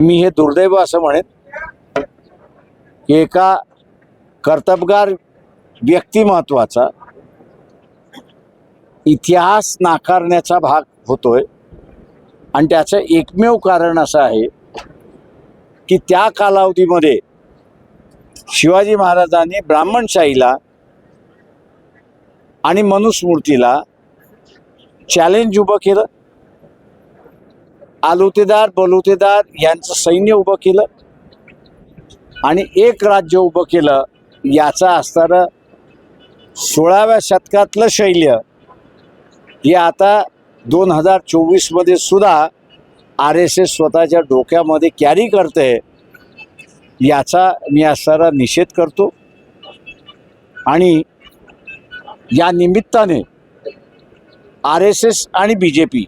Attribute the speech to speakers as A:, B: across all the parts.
A: मी हे दुर्दैव असं म्हणेन की एका कर्तबगार व्यक्तिमत्वाचा इतिहास नाकारण्याचा भाग होतोय आणि त्याचं एकमेव कारण असं आहे की त्या कालावधीमध्ये शिवाजी महाराजांनी ब्राह्मणशाहीला आणि मनुस्मृतीला चॅलेंज उभं केलं. आलुतेदार बलुतेदार यांचं सैन्य उभं केलं आणि एक राज्य उभं केलं याचं असणारं सोळाव्या शतकातलं शैल्य हे आता दोन हजार चोवीसमध्ये सुद्धा आर एस एस स्वतःच्या डोक्यामध्ये कॅरी करते याचा मी असणारा निषेध करतो. आणि या निमित्ताने आर एस एस आणि बी जे पी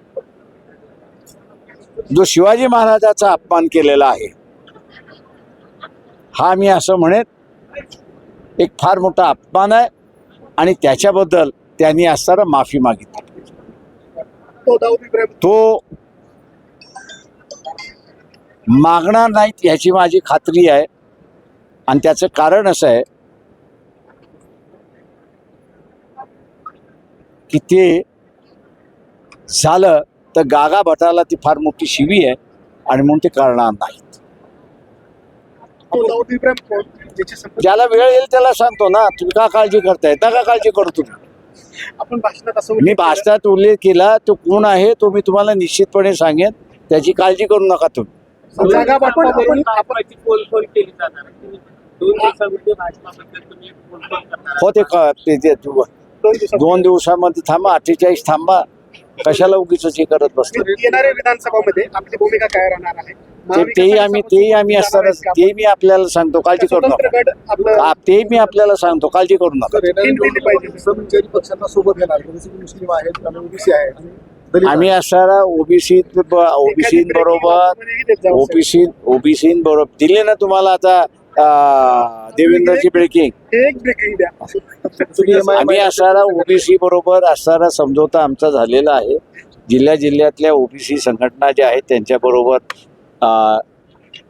A: जो शिवाजी महाराजाचा अपमान केलेला आहे हा मी असं म्हणेन एक फार मोठा अपमान आहे आणि त्याच्याबद्दल त्यांनी असताना माफी मागितली.
B: तो
A: मागणार नाहीत याची माझी खात्री आहे. आणि त्याचं कारण असं आहे की ते झालं तर गागा भटाला ती फार मोठी शिवी आहे आणि म्हणून ते करणार नाहीत. ज्याला वेळ येईल त्याला सांगतो ना तुम्ही का काळजी करताय? नका काळजी करू तुम्ही
B: आपण भाषणात असं
A: मी. भाषणात उल्लेख केला तो कोण आहे तो मी तुम्हाला निश्चितपणे सांगेन. त्याची काळजी करू नका तुम्ही. हो ते क-
B: दोन
A: दिवसामध्ये थांबा अठ्ठेचाळीस थांबा. कशाला उगीच हे करत बसतो
B: येणाऱ्या विधानसभामध्ये आपली भूमिका काय राहणार आहे?
A: ते तेही आम्ही तेही आम्ही असताना तेही मी आपल्याला सांगतो काळजी करू नका. तेही मी आपल्याला सांगतो काळजी करू नका.
C: सोबत
A: आम्ही असणारा ओबीसी ओबीसी बरोबर ओबीसी ओबीसी बरोबर दिले ना तुम्हाला आता देवेंद्रची ब्रेकिंग
B: एक ब्रेकिंग द्या.
A: आम्ही असणारा ओबीसी बरोबर असणारा समझोता आमचा झालेला आहे. जिल्ह्या जिल्ह्यातल्या ओबीसी संघटना ज्या आहेत त्यांच्याबरोबर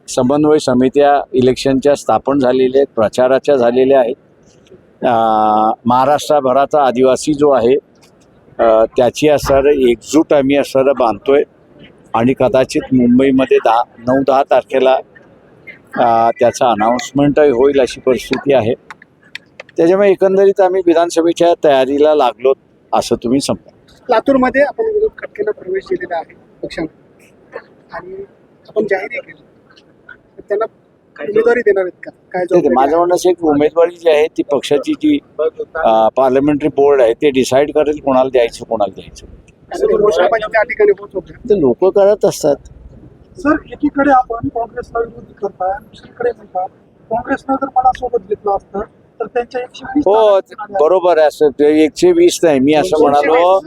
A: समन्वय समित्या इलेक्शनच्या स्थापन झालेल्या आहेत प्रचाराच्या झालेल्या आहेत. महाराष्ट्रभराचा आदिवासी जो आहे त्याची असणारं एकजूट आम्ही असणारं बांधतोय. आणि कदाचित मुंबईमध्ये दहा नऊ दहा तारखेला त्याचा अनाऊन्समेंटही होईल अशी परिस्थिती आहे. त्याच्यामुळे एकंदरीत आम्ही विधानसभेच्या तयारीला लागलो असं तुम्ही समजा
B: लातूरमध्ये आपण विरोध खटकेला प्रवेश दिलेला आहे पक्षाने आणि आपण जाहीर केलं तर त्यांना उमेदवारी देणार आहेत का? काय
A: ते- ते
B: जबाबदारी
A: माझं म्हणणं असं आहे की उमेदवारी जी आहे ती पक्षाची जी पार्लमेंटरी बोर्ड आहे ते डिसाईड करेल कोणाला द्यायचं कोणाला द्यायचं. ते लोक करत असतात.
D: सर एकीकडे आपण काँग्रेसला विरोधी करताय दुसरीकडे म्हणतात काँग्रेसनं जर मला सोबत घेतलं असतं तर त्यांच्या एकशे वीस
A: हो
D: जागा.
A: बरोबर आहे असं ते एकशे वीस नाही मी असं म्हणालो.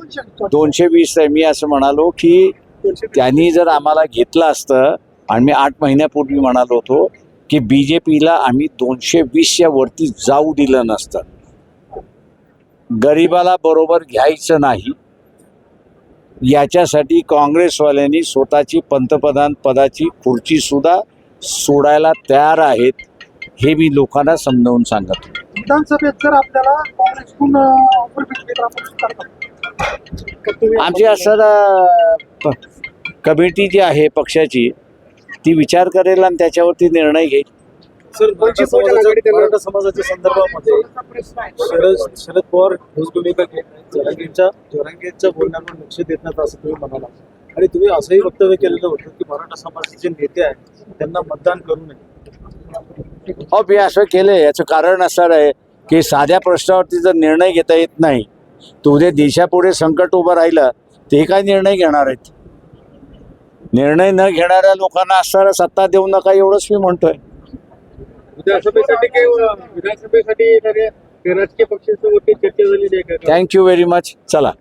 A: दोनशे वीस नाही मी असं म्हणालो की त्यांनी जर आम्हाला घेतलं असतं आणि मी आठ महिन्यापूर्वी म्हणालो होतो की बी जे पीला आम्ही दोनशे वीसच्या वरती जाऊ दिलं नसतं. गरिबाला बरोबर घ्यायचं नाही. याच्यासाठी काँग्रेसवाल्यांनी स्वतःची पंतप्रधान पदाची खुर्ची सुद्धा सोडायला तयार आहेत हे मी लोकांना समजावून सांगत.
D: विधानसभेत जर आपल्याला काँग्रेसकडून ऑफर भेटली तर आपण स्वीकारतो
B: का तुम्ही
A: आमची असं कमिटी जी आहे पक्षाची ती विचार करेल आणि त्याच्यावरती निर्णय घेईल
C: सर मराठा समाजाच्या संदर्भामध्ये शरद शरद पवार ठोस भूमिका जरांगेंच्या जरांगेंच्या बोलण्यावर लक्ष देत नाहीत असं तुम्ही म्हणाला. आणि तुम्ही असंही वक्तव्य केलेलं होतं की मराठा समाजाचे जे नेते आहेत त्यांना मतदान करू नये.
A: हो मी असं केलं याचं कारण असं आहे की साध्या प्रश्नावरती जर निर्णय घेता येत नाही तर उद्या देशापुढे संकट उभं राहिलं ते काय निर्णय घेणार आहेत? निर्णय न घेणाऱ्या लोकांना असणारा सत्ता देऊ नका एवढंच मी म्हणतोय.
E: विधानसभेसाठी काही विधानसभेसाठी राजकीय पक्षांसोबत चर्चा झालेली आहे का?
A: थँक्यू व्हेरी मच चला.